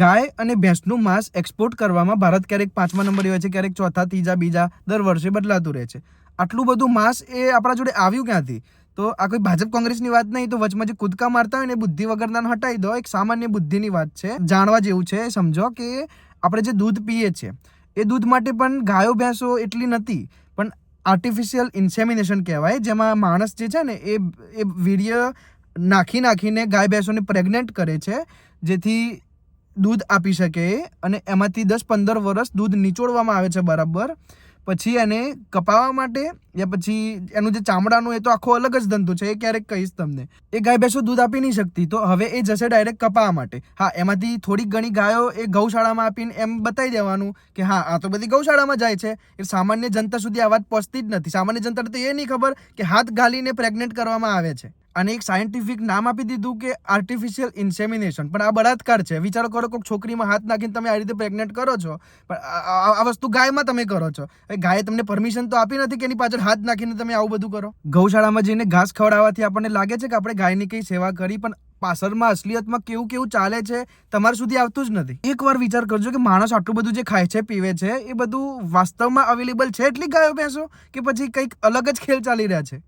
ગાય અને ભેંસનું માંસ એક્સપોર્ટ કરવામાં ભારત ક્યારેક પાંચમા નંબરે હોય છે, ક્યારેક ચોથા, ત્રીજા, બીજા, દર વર્ષે બદલાતું રહે છે. આટલું બધું માંસ એ આપણા જોડે આવ્યું ક્યાંથી? તો આ કોઈ ભાજપ કોંગ્રેસની વાત નહીં, તો વચમાં જે કૂદકા મારતા હોય ને બુદ્ધિ વગરના હટાવી દો. એક સામાન્ય બુદ્ધિની વાત છે. જાણવા જેવું છે, સમજો કે આપણે જે દૂધ પીએ છીએ, એ દૂધ માટે પણ ગાયો, ભેંસો એટલી નથી, પણ આર્ટિફિશિયલ ઇન્સેમિનેશન કહેવાય, જેમાં માણસ જે છે ને, એ એ વીર્ય નાખી નાખીને ગાય, ભેંસોને પ્રેગ્નેન્ટ કરે છે, જેથી દૂધ આપી શકે અને એમાંથી દસ પંદર વર્ષ દૂધ નીચોડવામાં આવે છે બરાબર. પછી એને કપાવવા માટે યા પછી એનું જે ચામડાનું એ તો આખો અલગ જ ધંધો છે, એ ક્યારેક કહીશ તમને. એ ગાય ભેંસો દૂધ આપી નહીં શકતી, તો હવે એ જશે ડાયરેક્ટ કપાવવા માટે. હા, એમાંથી થોડીક ઘણી ગાયો એ ગૌશાળામાં આપીને એમ બતાવી દેવાનું કે હા, આ તો બધી ગૌશાળામાં જાય છે. એ સામાન્ય જનતા સુધી આ વાત પહોંચતી જ નથી. સામાન્ય જનતાને તો એ નહીં ખબર કે હાથ ગાલીને પ્રેગ્નેન્ટ કરવામાં આવે છે. અને એક સાયન્ટિફિક નામ આપી દીધું કે આર્ટિફિશિયલ ઇન્સેમિનેશન પણ આ બળાત્કાર છે. વિચારો કરો, કોઈક છોકરીમાં હાથ નાખીને તમે આ રીતે પ્રેગ્નેન્ટ કરો છો, પણ આ- વસ્તુ ગાયમાં તમે કરો છો. હવે ગાયે તમને પરમિશન તો આપી નથી કે એની પાછળ હાથ નાખીને તમે આવું બધું કરો. ગૌશાળામાં જઈને ઘાસ ખવડાવવાથી આપણને લાગે છે કે આપણે ગાયની કંઈ સેવા કરી, પણ પાછળમાં, અસલિયતમાં કેવું કેવું ચાલે છે, તમારા સુધી આવતું જ નથી. એકવાર વિચાર કરજો કે માણસ આટલું બધું જે ખાય છે, પીવે છે, એ બધું વાસ્તવમાં અવેલેબલ છે એટલી ગાયો, ભેંસો, કે પછી કંઈક અલગ જ ખેલ ચાલી રહ્યા છે?